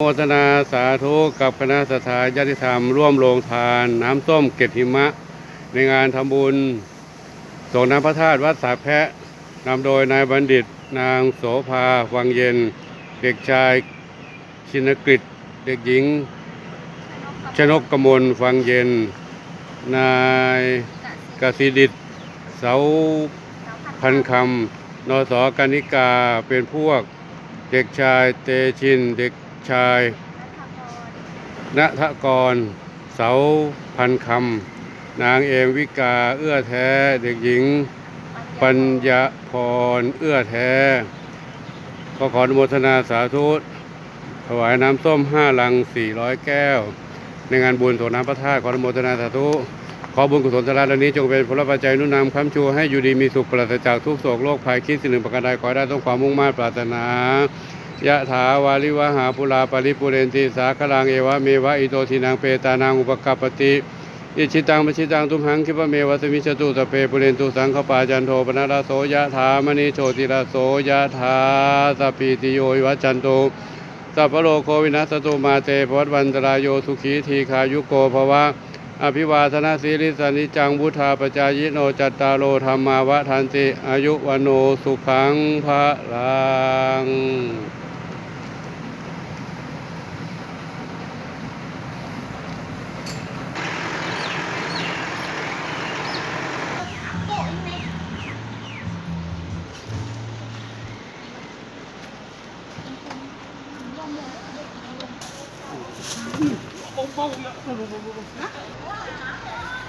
โมทนาสาธุกับคณะสถาญาติธรรม ร่วมโรงทาน น้ำส้มเกล็ดหิมะ ในงานทำบุญส่งน้ำพระธาตุวัดสาแพะนำโดยนายบัณฑิต นางโสภาวังเย็น เด็กชายชินกฤษเด็กหญิง ชนกกมลฟังเย็น นายกสิดิตเสาพันคำนสกานิกาเป็นพวก เด็กชายเตชินเด็ก ชายณทกร เสาพันคำนางเอมวิกาเอื้อแท้ เด็กหญิง ปัญญาพรเอื้อแท้ ก็ขออนุโมทนาสาธุ ถวายน้ำส้มห้าลังสี่ร้อยแก้ว ในงานบุญส่งน้ำพระธาตุขออนุโมทนาสาธุขอบุญกุศลสาระเหล่านี้จงเป็นผลปัจจัยนุนนำค้ำชูให้อยู่ดีมีสุขปราศจากทุกโศกโรคภัยคิดสิ่งหนึ่งประการใดขอได้ต้องความมุ่งมั่นปรารถนา ยะถาวาลิวหาปุราปริปุเรนติสาคลังเอวะเมวะอิโตทินังเปตานังอุปกัปปติอิชิตังมชิตังตุมหังคิปะเมวะสมิจตุสเปปุเรนตุสังขปาจันโทปนะราโสยะถามณีโชติราโสยะถาสพพิติโยวิวัจันโตสัพพโลโควินัสตุมาเตภวัตวันตรายโยสุขีทีขายุโกภวะอภิวาทนาสีริสานิจังวุธาปจายโนจัตตารโลธรรมาวะทันติอายุวันโนสุขังพระลัง เ